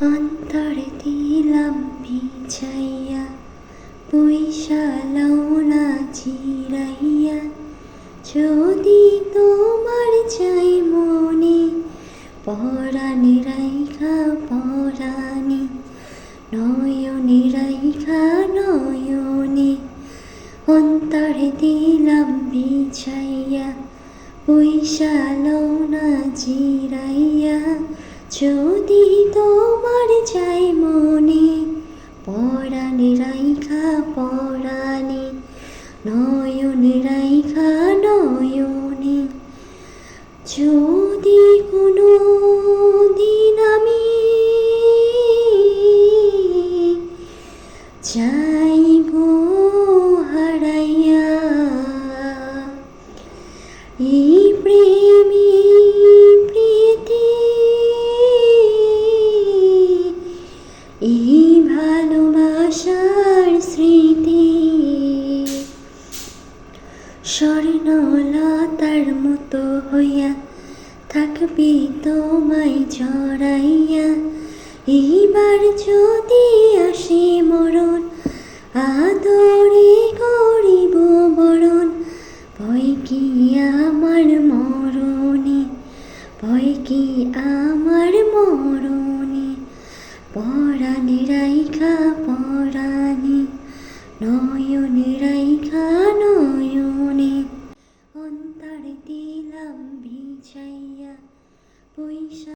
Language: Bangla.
অন্তরে দিলাম বিছাইয়া পয়সা লওনা চিরাইয়া। যদি তোমার চাই মনে, পরাণে রাইখা পরাণে, নয়নে রাইখা নয়নে, অন্তরে দিলাম বিছাইয়া পয়সা লওনা চিরাইয়া। যদি তোমার পরাণে রাইখা, পরাণে। নয়নে রাইখা, নয়নে। যদি কোনো দিন আমি চাই গো হারাইয়া, এই প্রেমী ভালোবাসার স্মৃতি। স্বর্ণলতার মতো হইয়া থাকবি তোমায় জড়াইয়া। এইবার যদি আসে মরণ, আদরে করিব বরণ। ভয় কি আমার মরণে? ভয় কি আমার দিলাম বিছাইয়া পয়সা